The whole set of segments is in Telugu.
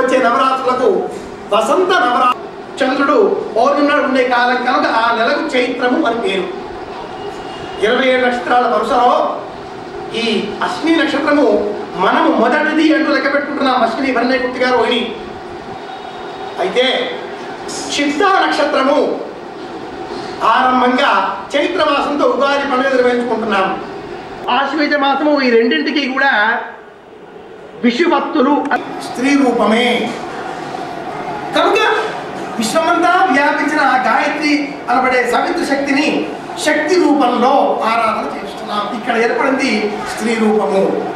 వచ్చే నవరాత్రులకు వసంత నవరా చంద్రుడు పౌర్ణమి ఉండే కాలం కనుక ఆ నెలకు చైత్రము అని పేరు. ఇరవై ఏడు నక్షత్రాల వరుసలో ఈ అశ్విని నక్షత్రము మనము మొదటిది అంటూ లెక్క పెట్టుకుంటున్నాం అశ్విని వన్నే గుర్తి గారు అని అయితే చిత్త నక్షత్రము ఆరంభంగా చైత్ర మాసంతో ఉగాది పండుగ నిర్వహించుకుంటున్నాం. ఆశ్వేజ మాసము ఈ రెండింటికి కూడా విషుభక్తులు స్త్రీ రూపమే. కనుక విశ్వమంతా వ్యాపించిన ఆ గాయత్రి అనబడే సవిత్ర శక్తిని శక్తి రూపంలో ఆరాధన చేస్తున్నాం. ఇక్కడ ఏర్పడింది స్త్రీ రూపము.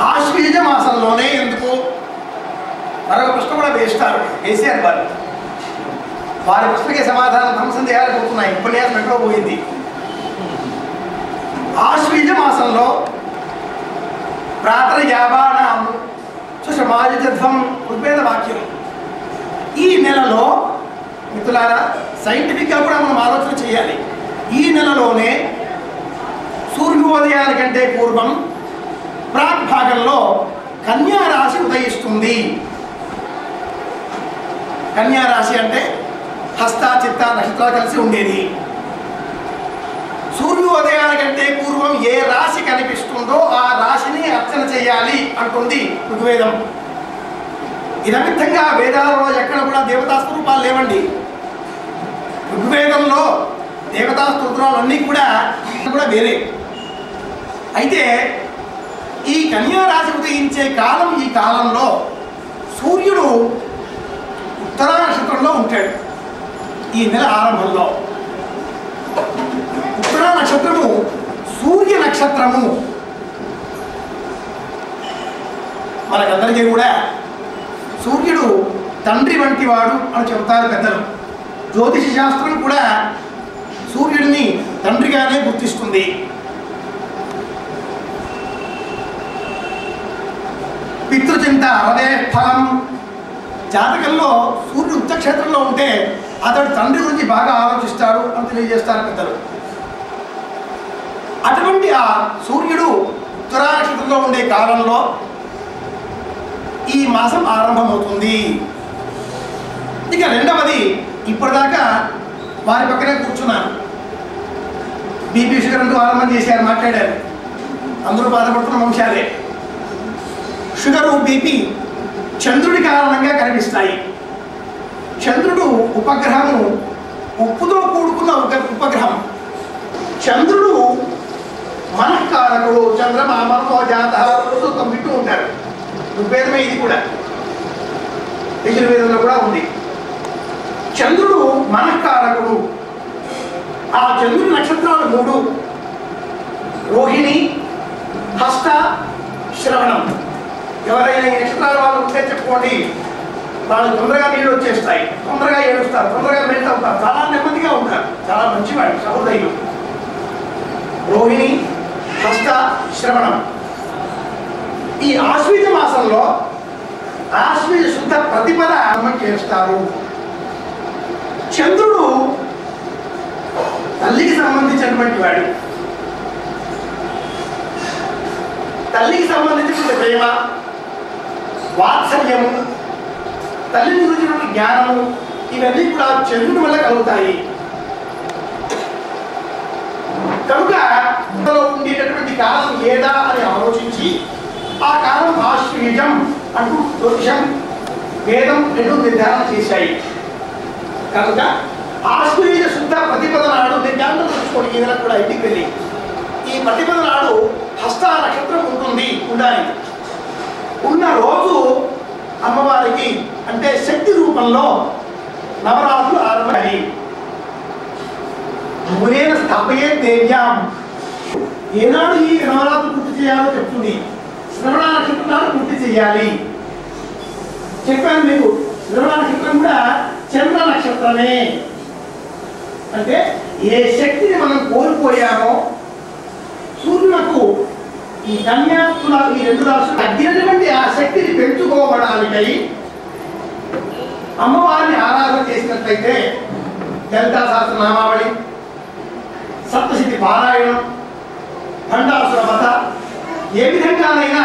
ఆశ్వీజ మాసంలోనే ఎందుకు? మరొక ప్రశ్న కూడా వేస్తారు. వేసారు వారు వారి ప్రశ్నకే సమాధానం ధ్వంసం సందేహాలు పోతున్నాయి ఉపన్యాసం ఎక్కడో పోయింది. ఆశ్వీజ మాసంలో ప్రాతర్యావాణం సుషమాజధ్వం ఉద్భేద వాక్యం ఈ నెలలో మిత్రులారా సైంటిఫిక్గా కూడా మనం ఆలోచన చేయాలి. ఈ నెలలోనే సూర్యోదయాల కంటే పూర్వం ప్రాక్ భాగంలో కన్యారాశి ఉదయిస్తుంది. కన్యారాశి అంటే హస్త చిత్త నక్షత్రాలు కలిసి ఉండేది. సూర్యోదయాల కంటే పూర్వం ఏ రాశి కనిపిస్తుందో ఆ రాశిని అర్చన చేయాలి అంటుంది వేదం. ఇదమిత్తంగా వేదాలలో ఎక్కడ కూడా దేవతా స్వరూపాలు లేవండి. ఋగ్వేదంలో దేవతా స్తోత్రాలు అన్నీ కూడా కూడా వేరే. అయితే ఈ కన్యా రాశి ఉదయించే కాలం ఈ కాలంలో సూర్యుడు ఉత్తరా నక్షత్రంలో ఉంటాడు ఈ నెల ఆరంభంలో. ఉత్తరా నక్షత్రము సూర్య నక్షత్రము. మనకందరికీ కూడా సూర్యుడు తండ్రి వంటి వాడు అని చెబుతారు పెద్దలు. జ్యోతిష శాస్త్రం కూడా సూర్యుడిని తండ్రిగానే గుర్తిస్తుంది. పితృచింత హృదయ ఫలం. జాతకంలో సూర్యుడు ఉత్తక్షేత్రంలో ఉంటే అతడు తండ్రి గురించి బాగా ఆలోచిస్తాడు అని తెలియజేస్తారు పెద్దలు. అటువంటి ఆ సూర్యుడు ఉత్తరా నక్షత్రంలో ఉండే కాలంలో ఈ మాసం ఆరంభమవుతుంది. ఇక రెండవది ఇప్పటిదాకా వారి పక్కనే కూర్చున్నాను. బీపీ షుగర్ అంటూ ఆరంభం చేశారు మాట్లాడారు. అందరూ బాధపడుతున్న వంశాలే షుగరు బీపీ చంద్రుడి కారణంగా కనిపిస్తాయి. చంద్రుడు ఉపగ్రహము ఉప్పుతో కూడుకున్న ఒక ఉపగ్రహం. చంద్రుడు మనఃకారకుడు చంద్రమా జాత ఋగ్వేదమే ఇది కూడా. యజుర్వేదంలో కూడా ఉంది. చంద్రుడు మనఃకారకుడు. ఆ చంద్రుడి నక్షత్రాలు మూడు. రోహిణి హస్త శ్రవణం. ఎవరైనా ఈ నక్షత్రాల వాళ్ళు ఉంటే చెప్పుకోండి. వాళ్ళు తొందరగా నీళ్ళు వచ్చేస్తాయి. తొందరగా ఏడుస్తారు. తొందరగా మెల్ట్ అవుతారు. చాలా నెమ్మదిగా ఉంటారు. చాలా మంచివాడు సహృదయులు. రోహిణి హస్త శ్రవణం. ఈ ఆశ్వీజ మాసంలో ఆశ్వీజ శుద్ధ ప్రతిపద ఆరంభం చేస్తారు చంద్రుడు తల్లికి సంబంధించినటువంటి వాడు. తల్లికి సంబంధించినటువంటి ప్రేమ వాత్సల్యము తల్లిని గురించినటువంటి జ్ఞానము ఇవన్నీ కూడా చంద్రుడి వల్ల కలుగుతాయి. కనుక ఇందులో ఉండేటటువంటి కాలం ఏదా అని ఆలోచించి ఆ కాలం ఆశ్వీజం అంటూ జ్యోతిషం వేదం రెండు నిర్ధారణ చేశాయి. కనుక ఆశ్వీజ శుద్ధ ప్రతిపద నాడు నిర్ధారణ తెలుసుకోండి ఈ కూడా ఇంటికి వెళ్ళి ఈ ప్రతిపద నాడు హస్త నక్షత్రం ఉంటుంది ఉండాలి. ఉన్న రోజు అమ్మవారికి అంటే శక్తి రూపంలో నవరాత్రులు ఆరంభాయి మునేన స్థాపయే దేవ్యాం. ఏనాడు ఈ నవరాత్రులు పూర్తి చేయాలో చెప్తుంది. శ్రవణ నక్షత్రాలు పూర్తి చేయాలి. చెప్పాను మీకు. శ్రవణ నక్షత్రం కూడా చంద్ర నక్షత్రమే. అంటే ఏ శక్తిని మనం కోల్పోయామో సూర్యునకు ఈ కన్యాత్తుల ఈ రెండు రాష్ట్రాలు తగ్గినటువంటి ఆ శక్తిని పెంచుకోవడానికై అమ్మవారిని ఆరాధన చేసినట్లయితే లలితా సహస్రనామావళి సప్తశతి పారాయణం భండాసుర వధ ఏ విధంగానైనా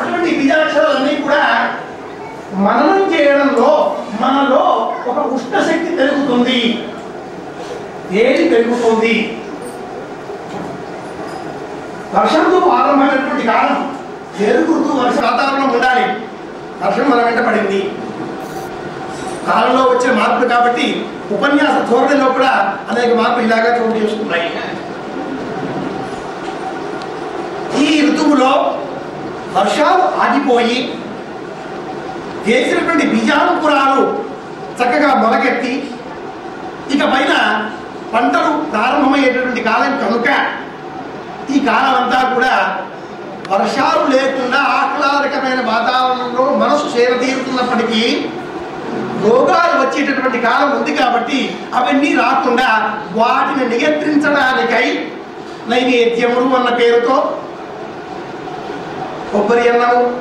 అటువంటి బీజాక్షరాలన్నీ కూడా మననం చేయడంలో మనలో ఒక ఉష్ణ శక్తి పెరుగుతుంది. ఏది పెరుగుతుంది? వర్షంతో ప్రారంభమైనటువంటి కాలం. ఎరుగుతూ వర్ష వాతావరణం ఉండాలి. వర్షం మన వెంట పడింది. కాలంలో వచ్చే మార్పులు కాబట్టి ఉపన్యాస ధోరణిలో కూడా అనేక మార్పులు ఇలాగా చోటు చేసుకున్నాయి. ఈ ఋతువులో వర్షాలు ఆగిపోయి వేసినటువంటి బీజానుకురాలు చక్కగా మొలకెత్తి ఇక పైన పంటలు ప్రారంభమయ్యేటటువంటి కాలం కనుక ఈ కాలం అంతా కూడా వర్షాలు లేకుండా ఆహ్లాదకరమైన వాతావరణంలో మనసు చేరతీరుతున్నప్పటికీ రోగాలు వచ్చేటటువంటి కాలం ఉంది కాబట్టి అవన్నీ రాకుండా వాటిని నియంత్రించడానికై నైవేద్యములు అన్న పేరుతో కొబ్బరి అన్నము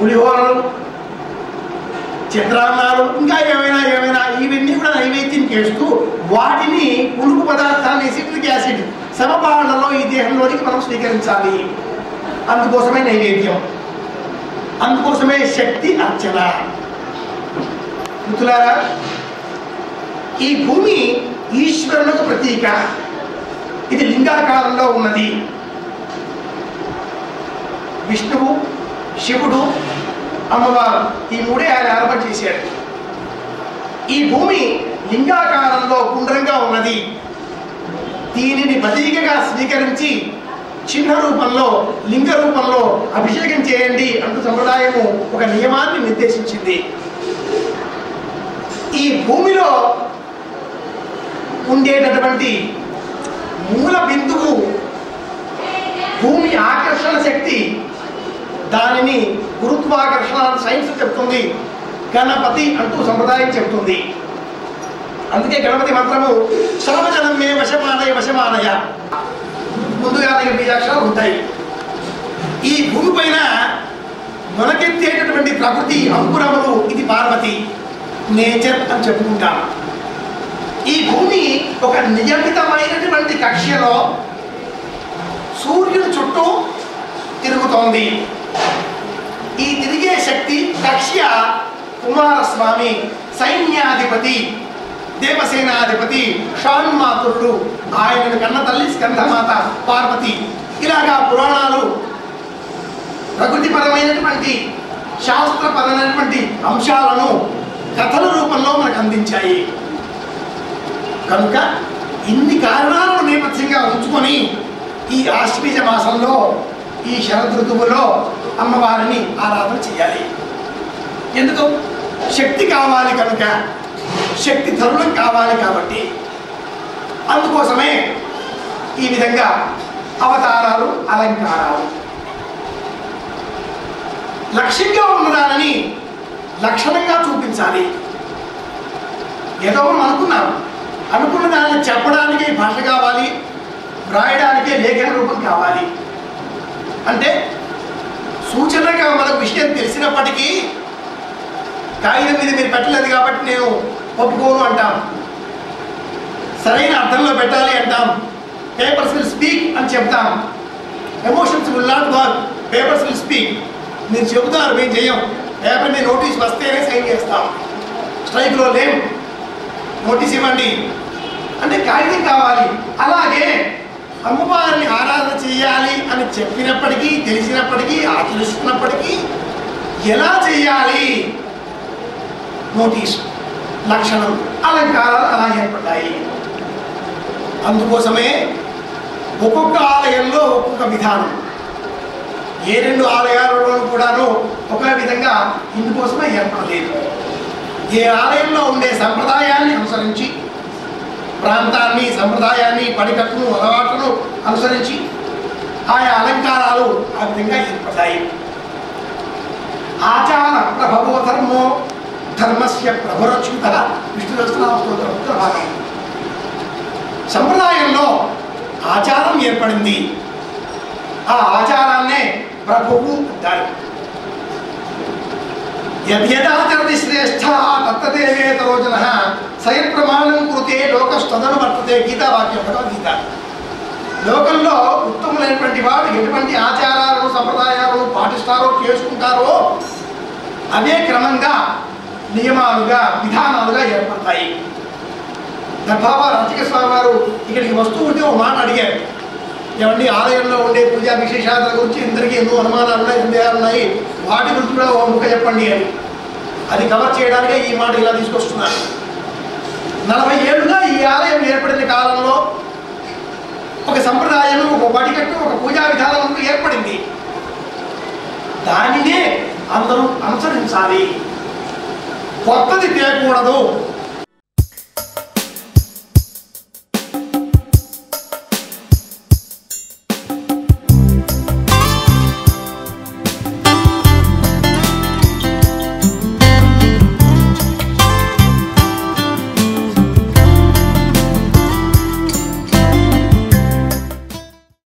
పులిహోరలు చిత్రాన్నాలు ఇంకా ఏమైనా ఏమైనా ఇవన్నీ కూడా నైవేద్యం చేస్తూ వాటిని పులుపు పదార్థాన్ని సిట్రిక్ యాసిడ్. సమపాలనలో ఈ దేహంలోనికి మనం స్వీకరించాలి. అందుకోసమే నైవేద్యం. అందుకోసమే శక్తి అర్చన. మిత్రులారా ఈ భూమి ఈశ్వరులకు ప్రతీక. ఇది లింగాకారంలో ఉన్నది. విష్ణువు శివుడు అమ్మవారు. ఈ మూడే ఆయన ఏర్పాటు చేశాడు. ఈ భూమి లింగాకారంలో గుండ్రంగా ఉన్నది. దీనిని ప్రతీకగా స్వీకరించి చిహ్న రూపంలో లింగ రూపంలో అభిషేకం చేయండి అంటూ సంప్రదాయము ఒక నియమాన్ని నిర్దేశించింది. ఈ భూమిలో ఉండేటటువంటి మూల బిందువు భూమి ఆకర్షణ శక్తి దానిని గురుత్వాకర్షణ అని సైన్స్ చెప్తుంది గణపతి అంటూ సంప్రదాయం చెప్తుంది. అందుకే గణపతి మంత్రము సర్వజనం మే వశమానయ వశమానయ. ముందుగా దగ్గర బీజాక్షరాలు ఉంటాయి. ఈ భూమి పైన మొలకెత్తేటటువంటి ప్రకృతి అంకురములు ఇది పార్వతి నేచర్ అని చెప్పుకుంటాం. ఈ భూమి ఒక నియమితమైనటువంటి కక్ష్యలో సూర్యుని చుట్టూ తిరుగుతోంది. ఈ తిరిగే శక్తి కక్ష్య కుమారస్వామి సైన్యాధిపతి దేవసేనాధిపతి షాన్మాతుడు ఆయనను కన్న తల్లి స్కంధమాత పార్వతి. ఇలాగా పురాణాలు ప్రకృతిపరమైనటువంటి శాస్త్రపరమైనటువంటి అంశాలను కథల రూపంలో మనకు అందించాయి. కనుక ఇన్ని కారణాలను నేపథ్యంగా ఉంచుకొని ఈ ఆశ్వీజ మాసంలో ఈ శరదృతువులో అమ్మవారిని ఆరాధన చేయాలి. ఎందుకు? శక్తి కావాలి కనుక శక్తి తరుణం కావాలి కాబట్టి. అందుకోసమే ఈ విధంగా అవతారాలు అలంకారాలు. లక్ష్యంగా ఉన్నదానని లక్షణంగా చూపించాలి. ఏదో మనం అనుకున్నాం. అనుకున్న దాన్ని చెప్పడానికే భాష కావాలి వ్రాయడానికే లేఖన రూపం కావాలి. అంటే సూచనగా మనకు విషయం తెలిసినప్పటికీ కాగితం మీద మీరు పెట్టలేదు కాబట్టి నేను ఒప్పుకోను అంటాం. సరైన అర్థంలో పెట్టాలి అంటాం. పేపర్స్ విల్ స్పీక్ అని చెప్తాం. Emotions will not work papers will speak మీరు చెబుతారు మేము చేయం పేపర్ మీద నోటీస్ వస్తేనే సైన్ చేస్తాం. స్ట్రైక్లో లేం నోటీస్ ఇవ్వండి. అంటే కాగితం కావాలి. అలాగే అమ్మవారిని ఆరాధన చేయాలి అని చెప్పినప్పటికీ తెలిసినప్పటికీ ఆచరిస్తున్నప్పటికీ ఎలా చేయాలి? నోటీస్ లక్షణం అలంకారాలు అలా ఏర్పడ్డాయి. అందుకోసమే ఒక్కొక్క ఆలయంలో ఒక్కొక్క విధానం. ఏ రెండు ఆలయాలలోనూ కూడాను ఒకే విధంగా ఇందుకోసమే ఏర్పడలేదు. ఏ ఆలయంలో ఉండే సంప్రదాయాన్ని అనుసరించి ప్రాంతాన్ని సంప్రదాయాన్ని పడికట్టును అలవాట్లను అనుసరించి ఆయా అలంకారాలు ఆ విధంగా ఏర్పడ్డాయి. ఆచార ప్రభవో ధర్మో ధర్మస్య ప్రభరచ్యుత విష్ణు స్తోత్రం భాగం. సంప్రదాయంలో ఆచారం ఏర్పడింది. ఆ ఆచారాన్నే ప్రభువు అంటారు. యద్యదాచరతి శ్రేష్ఠ తత్తదేవేతరో రోజున సయత్ ప్రమాణం కృతే లోకస్తదను వర్తతే గీతావాక్యం భగవద్గీత లోకంలో ఉత్తములైనటువంటి వాడు ఎటువంటి ఆచారాలు సంప్రదాయాలు పాటిస్తారో చేసుకుంటారో అవే క్రమంగా నియమాలుగా విధానాలుగా ఏర్పడతాయి. దర్భావ రచిక స్వామి వారు ఇక్కడికి వస్తూ ఉంటే ఒక మాట అడిగారు. ఏమండి ఆలయంలో ఉండే పూజా విశేషాల గురించి ఇందరికీ ఎన్నో అనుమానాలు ఉన్నాయి సందేహాలు ఉన్నాయి. వాటి గురించి కూడా ఓ ముక్క చెప్పండి అని. అది కవర్ చేయడానికే ఈ మాట ఇలా తీసుకొస్తున్నాను నలభై ఏళ్ళుగా ఈ ఆలయం ఏర్పడిన కాలంలో ఒక సంప్రదాయం ఒక బడికట్టు ఒక పూజా విధానం ఏర్పడింది. దానినే అందరూ అనుసరించాలి. కొత్తది తేకూడదు.